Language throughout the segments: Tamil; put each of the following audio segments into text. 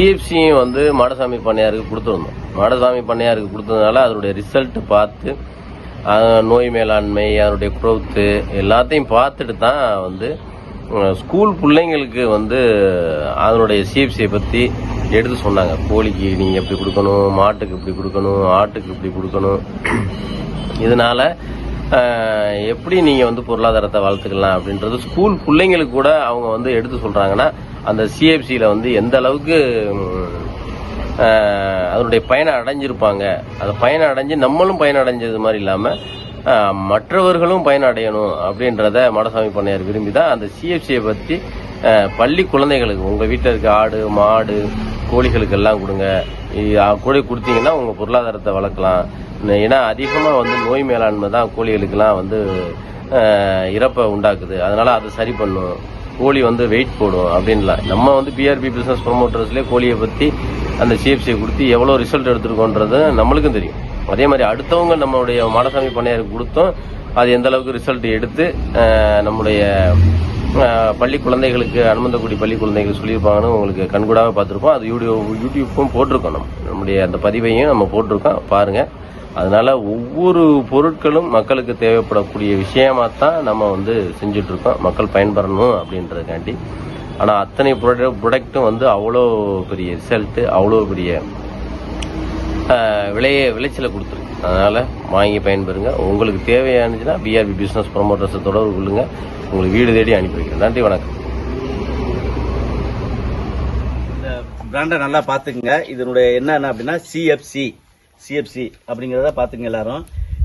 சிஎஃப்சியும் வந்து மாடசாமி பண்ணையாருக்கு கொடுத்துருந்தோம். மாடசாமி பண்ணையாருக்கு கொடுத்ததுனால அதனுடைய ரிசல்ட் பார்த்து நோய் மேலாண்மை அதனுடைய குரோத்து எல்லாத்தையும் பார்த்துட்டு தான் வந்து ஸ்கூல் பிள்ளைங்களுக்கு வந்து அதனுடைய சிஎஃப்சியை பற்றி எடுத்து சொன்னாங்க. கோழிக்கு நீங்கள் எப்படி கொடுக்கணும் மாட்டுக்கு இப்படி கொடுக்கணும் ஆட்டுக்கு இப்படி கொடுக்கணும். இதனால் எப்படி நீங்கள் வந்து பொருளாதாரத்தை வளர்த்துக்கலாம் அப்படின்றது ஸ்கூல் பிள்ளைங்களுக்கு கூட அவங்க வந்து எடுத்து சொல்கிறாங்கன்னா அந்த சிஎஃப்சியில் வந்து எந்த அளவுக்கு அதனுடைய பயனை அடைஞ்சிருப்பாங்க. அந்த பயனை அடைஞ்சு நம்மளும் பயனடைஞ்சது மாதிரி இல்லாமல் மற்றவர்களும் பயனடையணும் அப்படின்றத மடசாமி பண்ணையார் விரும்பி தான் அந்த சிஎஃப்சியை பற்றி பள்ளி குழந்தைகளுக்கு உங்கள் வீட்டில் இருக்க ஆடு மாடு கோழிகளுக்கு எல்லாம் கொடுங்க கூட கோழி கொடுத்தீங்கன்னா உங்கள் பொருளாதாரத்தை வளர்க்கலாம். ஏன்னா அதிகமாக வந்து நோய் மேலாண்மை தான் கோழிகளுக்கெல்லாம் வந்து இறப்பை உண்டாக்குது. அதனால் அதை சரி பண்ணும். கோழி வந்து வெயிட் போடும் அப்படின்லாம் நம்ம வந்து பிஆர்பி பிஸ்னஸ் ப்ரொமோட்டர்ஸ்லேயே கோழியை பற்றி அந்த சிஎஃப்சியை கொடுத்து எவ்வளோ ரிசல்ட் எடுத்துருக்கோன்றது நம்மளுக்கும் தெரியும். அதே மாதிரி அடுத்தவங்க நம்மளுடைய மாடசாமி பண்ணையாருக்கு கொடுத்தோம் அது எந்த அளவுக்கு ரிசல்ட் எடுத்து நம்முடைய பள்ளி குழந்தைகளுக்கு அனுமந்தக்குடி பள்ளி குழந்தைகள் சொல்லியிருப்பாங்கன்னு உங்களுக்கு கண்கூடாக பார்த்துருப்போம். அது யூடியூப் யூடியூப்பும் போட்டிருக்கோம் நம்ம. நம்முடைய அந்த பதிவையும் நம்ம போட்டிருக்கோம். பாருங்கள் அதனால ஒவ்வொரு பொருட்களும் மக்களுக்கு தேவைப்படக்கூடிய விஷயமாக தான் நம்ம வந்து செஞ்சுட்டு இருக்கோம் மக்கள் பயன்பெறணும் அப்படின்றதுக்காண்டி. ஆனால் அத்தனை ப்ராடக்ட்டும் வந்து அவ்வளோ பெரிய ரிசல்ட்டு அவ்வளோ பெரிய விலையை விளைச்சலை கொடுத்துருக்கு. அதனால் வாங்கி பயன்பெறுங்க. உங்களுக்கு தேவையானுச்சுன்னா பிஆர்பி பிஸ்னஸ் ப்ரொமோட்டர்ஸை தொடர்பு கொள்ளுங்க. உங்களுக்கு வீடு தேடி அனுப்பி வைக்கிறேன். நன்றி வணக்கம். இந்த பிராண்டை நல்லா பார்த்துக்குங்க. இதனுடைய என்னென்ன அப்படின்னா சிஎஃப்சி சிஎஃப்சி அப்படிங்கிறத பார்த்துங்க எல்லாரும்.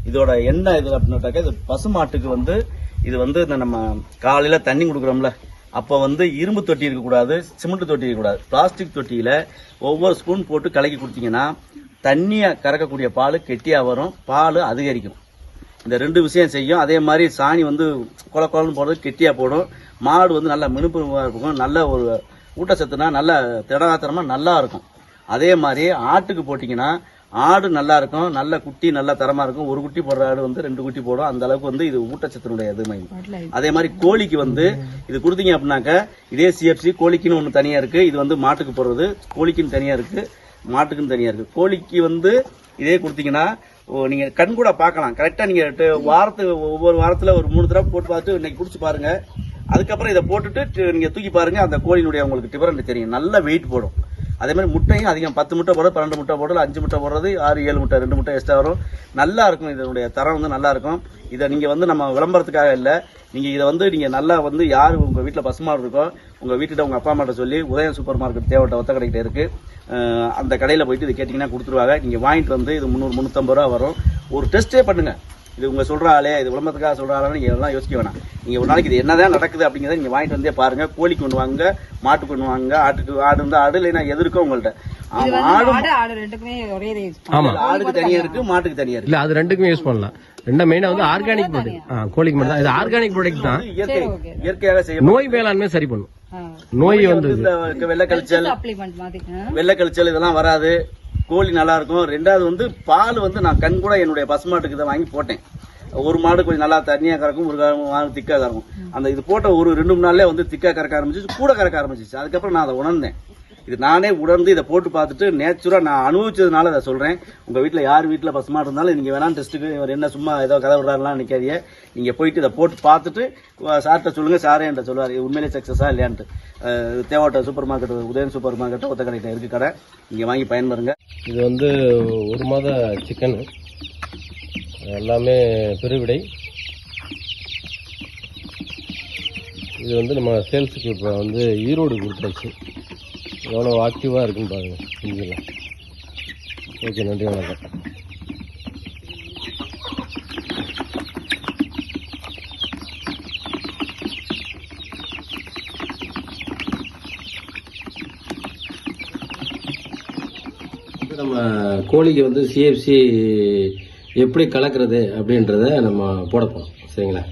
இதோட என்ன இது அப்படின்னாக்கா இது பசுமாட்டுக்கு வந்து இது வந்து இந்த நம்ம காலையில் தண்ணி கொடுக்குறோம்ல அப்போ வந்து இரும்பு தொட்டி இருக்கக்கூடாது சிமெண்ட் தொட்டி இருக்கக்கூடாது. பிளாஸ்டிக் தொட்டியில் ஒவ்வொரு ஸ்பூன் போட்டு கலக்கி கொடுத்தீங்கன்னா தண்ணியை கறக்கக்கூடிய பால் கெட்டியாக வரும் பால் அதிகரிக்கும். இந்த ரெண்டு விஷயம் செய்யும். அதே மாதிரி சாணி வந்து கொல கொலன்னு போடுறது கெட்டியாக போடும். மாடு வந்து நல்லா மினுப்புமாக இருக்கும். நல்ல ஒரு ஊட்டச்சத்துனா நல்ல திடகாத்திரமாக நல்லா இருக்கும். அதே மாதிரி ஆட்டுக்கு போட்டிங்கன்னா ஆடு நல்லா இருக்கும் நல்ல குட்டி நல்ல தரமா இருக்கும். ஒரு குட்டி போடுற ஆடு வந்து ரெண்டு குட்டி போடும். அந்த அளவுக்கு வந்து இது ஊட்டச்சத்தினுடைய மையம் அதே மாதிரி கோழிக்கு வந்து இது கொடுத்தீங்க அப்படின்னாக்க இதே சிஎஃப்சி கோழிக்குன்னு ஒன்று தனியா இருக்கு. இது வந்து மாட்டுக்கு போடுறது. கோழிக்குன்னு தனியா இருக்கு. மாட்டுக்குன்னு தனியா இருக்கு. கோழிக்கு வந்து இதே கொடுத்தீங்கன்னா ஓ, நீங்க கண் கூட பார்க்கலாம். கரெக்டா நீங்க வாரத்துக்கு ஒவ்வொரு வாரத்துல ஒரு மூணு தடவை போட்டு பார்த்துட்டு இன்னைக்கு குடிச்சு பாருங்க. அதுக்கப்புறம் இதை போட்டுட்டு நீங்க தூக்கி பாருங்க. அந்த கோழியினுடைய உங்களுக்கு டிஃபரண்ட் தெரியும். நல்ல வெயிட் போடும். அதே மாதிரி முட்டையும் அதிகம். பத்து முட்டை போடுறது பன்னெண்டு முட்டை போடுறது அஞ்சு முட்டை போடுறது ஆறு ஏழு முட்டை ரெண்டு முட்டை எக்ஸ்ட்ரா வரும். நல்லா இருக்கும். இதனுடைய தரம் வந்து நல்லா இருக்கும். இதை நீங்கள் வந்து நம்ம விளம்பரத்துக்காக இல்லை. நீங்கள் இதை வந்து நீங்கள் நல்லா வந்து யார் உங்கள் வீட்டில் பசுமாடு இருக்கோ உங்கள் வீட்டில் உங்கள் அப்பா அம்மாட்ட சொல்லி உதயம் சூப்பர் மார்க்கெட் தேவட்ட ஒத்த கடைக்கிட்ட இருக்குது அந்த கடையில் போயிட்டு இது கேட்டிங்கன்னா கொடுத்துருவாங்க. நீங்கள் வாங்கிட்டு வந்து இது முந்நூறு முந்நூற்றம்பது ரூபா வரும். ஒரு டெஸ்ட்டே பண்ணுங்கள் இது உங்க சொல்ற ஆளே இது விளம்பரத்துக்காக சொல்ற ஆளே எல்லாம் யோசிக்க வேணாம். நீங்க ஒரு நாளைக்கு இது என்னதான் நடக்குது அப்படிங்கறத நீங்க வாங்கிட்டு வந்தே பாருங்க. கோழிக்கு ஒன்று வாங்க மாட்டுக்கு ஒன்று வாங்க ஆட்டுக்கு ஆடு இருந்தா ஆடு இல்லைன்னா எது இருக்கோ உங்கள்ட்ட. பண்ணுவோம் ஆடுக்கு தனியா இருக்கு மாட்டுக்கு தனியா இருக்கு. இல்ல அது ரெண்டுக்குமே யூஸ் பண்ணலாம். ரெண்டும் மெயினா வந்து ஆர்கானிக் ப்ராடக்ட் கோழிக்கு மட்டும் இது ஆர்கானிக் ப்ராடக்ட் தான். இயற்கையாக செய்ய நோய் மேலாண்மை சரி பண்ணும். நோய் வந்து இந்த வெள்ளை கழிச்சல். வெள்ளை கழிச்சல் இதெல்லாம் வராது. கோழி நல்லா இருக்கும். ரெண்டாவது வந்து பால் வந்து நான் கண் கூட என்னுடைய பசுமாட்டுக்கு இதை வாங்கி போட்டேன். ஒரு மாடு கொஞ்சம் நல்லா தண்ணியாக கறக்கும் ஒரு மாடு திக்காக கறக்கும். அந்த இது போட்ட ஒரு ரெண்டு மூணு நாள்லேயே வந்து திக்கா கறக்க ஆரம்பிச்சிச்சு கூட கறக்க ஆரம்பிச்சிச்சு. அதுக்கப்புறம் நான் அதை உணர்ந்தேன். இது நானே உணர்ந்து இதை போட்டு பார்த்துட்டு நேச்சுராக நான் அனுபவிச்சதுனால அதை சொல்கிறேன் உங்கள் வீட்டில் யார் வீட்ல பசுமாடு இருந்தாலும் நீங்கள் வேணாம் டெஸ்ட்டுக்கு இவர் என்ன சும்மா ஏதோ கதை விடுறாருலாம் நினைக்காதீங்க. நீங்கள் போயிட்டு இதை போட்டு பார்த்துட்டு சார்கிட்ட சொல்லுங்கள் சாரே என்கிட்ட சொல்லுவார் இது உண்மையிலே சக்ஸஸாக இல்லையான்ட்டு. தேவாட்ட super market Udayan super market ஒத்த கடைகிட்ட இருக்குது கடை. நீங்கள் வாங்கி பயன்பெறுங்க. இது வந்து ஒரு மாத சிக்கனு எல்லாமே பெருவிடை. இது வந்து நம்ம சேல்ஸுக்கு இப்போ வந்து ஈரோடு கொடுத்தாச்சு. எவ்வளோ ஆக்டிவாக இருக்குன்னு பாருங்கள் செஞ்சுக்கலாம் ஓகே நன்றி வணக்கம். நம்ம கோழிக்கு வந்து சிஎஃப்சி எப்படி கலக்கிறது அப்படின்றத நம்ம போடப்போம் சரிங்களா?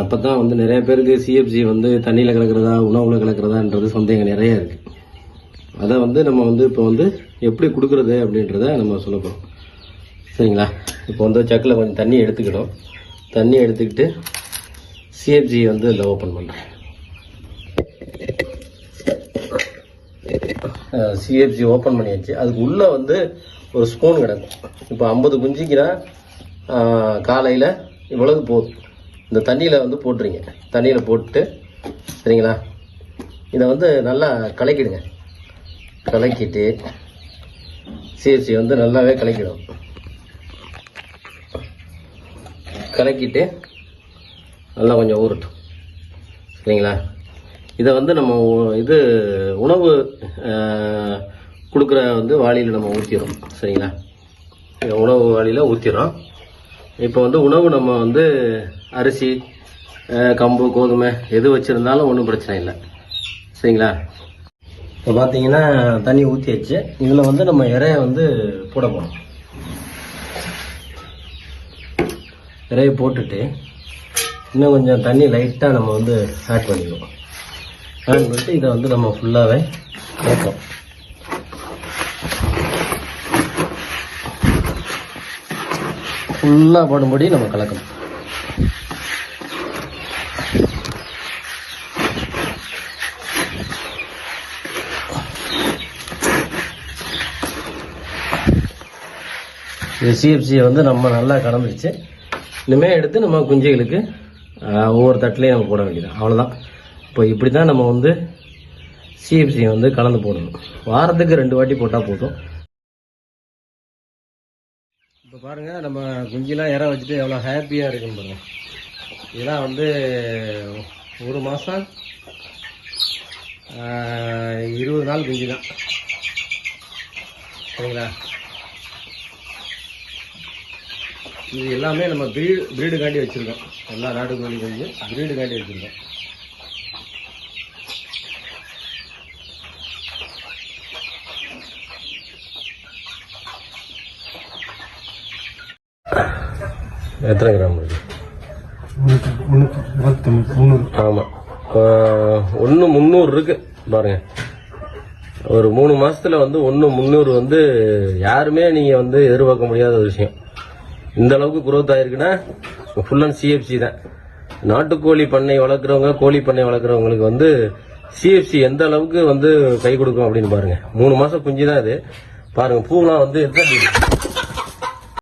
அப்போ தான் வந்து நிறைய பேருக்கு சிஎஃப்சி வந்து தண்ணியில் கலக்கிறதா உணவில் கலக்கிறதான்றது சந்தேகம் நிறைய இருக்குது அதை வந்து நம்ம வந்து இப்போ வந்து எப்படி கொடுக்குறது அப்படின்றத நம்ம சொல்ல போகிறோம் சரிங்களா? இப்போ வந்து சக்கில் கொஞ்சம் தண்ணி எடுத்துக்கிடும் தண்ணி எடுத்துக்கிட்டு சிஎஃப்ஜி வந்து இதில் ஓப்பன் பண்ணுறேன் சிஎஃப்சி ஓப்பன் பண்ணியாச்சு. அதுக்கு உள்ளே வந்து ஒரு ஸ்பூன் கிடக்கும். இப்போ ஐம்பது குஞ்சிக்குன்னா காலையில் இவ்வளவு போதும். இந்த தண்ணியில் வந்து போட்டுருங்க. தண்ணியில் போட்டு சரிங்களா? இதை வந்து நல்லா கலக்கிடுங்க. கலக்கிட்டு சிஎஃப்சி வந்து நல்லாவே கலக்கிடும். கலக்கிட்டு நல்லா கொஞ்சம் ஊறட்டும். சரிங்களா? இதை வந்து நம்ம இது உணவு கொடுக்குற வந்து வாளியில் நம்ம ஊற்றிடும் சரிங்களா? உணவு வாளியில் ஊற்றிடும் இப்போ வந்து உணவு நம்ம வந்து அரிசி கம்பு கோதுமை எது வச்சுருந்தாலும் ஒன்றும் பிரச்சனை இல்லை. சரிங்களா? இப்போ பார்த்தீங்கன்னா தண்ணி ஊற்றி வச்சு இதில் வந்து நம்ம இறைய வந்து போட போகிறோம் இறைய போட்டுட்டு இன்னும் கொஞ்சம் தண்ணி லைட்டாக நம்ம வந்து ஆட் பண்ணிடுவோம். ஆட் வந்துட்டு இதை வந்து நம்ம ஃபுல்லாகவே கலப்போம் ஃபுல்லாக படும்படி நம்ம கலக்கணும். இந்த சிஎஃப்சியை வந்து நம்ம நல்லா கலந்துருச்சு. இனிமேல் எடுத்து நம்ம குஞ்சுகளுக்கு ஒவ்வொரு தட்டிலையும் நம்ம போட வேண்டியது அவ்வளோதான் இப்போ இப்படி தான் நம்ம வந்து சிஎஃப்சியை வந்து கலந்து போடணும். வாரத்துக்கு ரெண்டு வாட்டி போட்டால் போதும். இப்போ பாருங்க நம்ம குஞ்சிலாம் இற வச்சுட்டு எவ்வளோ ஹாப்பியாக இருக்குன்னு பாருங்கள் இதெல்லாம் வந்து ஒரு மாதம் இருபது நாள் குஞ்சு தான் சரிங்களா? இது எல்லாமே நம்ம பிரீடு பிரீடு காண்டி வச்சுருக்கோம். எல்லா நாட்டு கோழி குஞ்சு பிரீடு காண்டி வச்சுருக்கோம். எத்தனை கிராம் இருக்கு? ஆமாம் ஒன்று முந்நூறு இருக்கு. பாருங்க. ஒரு மூணு மாசத்துல வந்து ஒன்று முந்நூறு வந்து யாருமே நீங்க வந்து எதிர்பார்க்க முடியாத ஒரு விஷயம். இந்த அளவுக்கு குரோத் ஆயிருக்குன்னா ஃபுல் அண்ட் சிஎஃப்சி தான். நாட்டுக்கோழி பண்ணை வளர்க்குறவங்க கோழி பண்ணை வளர்க்குறவங்களுக்கு வந்து சிஎஃப்சி எந்த அளவுக்கு வந்து கை கொடுக்கும் அப்படின்னு பாருங்க. மூணு மாசம் குஞ்சு தான் இது பாருங்க பூலாம் வந்து எத்தனை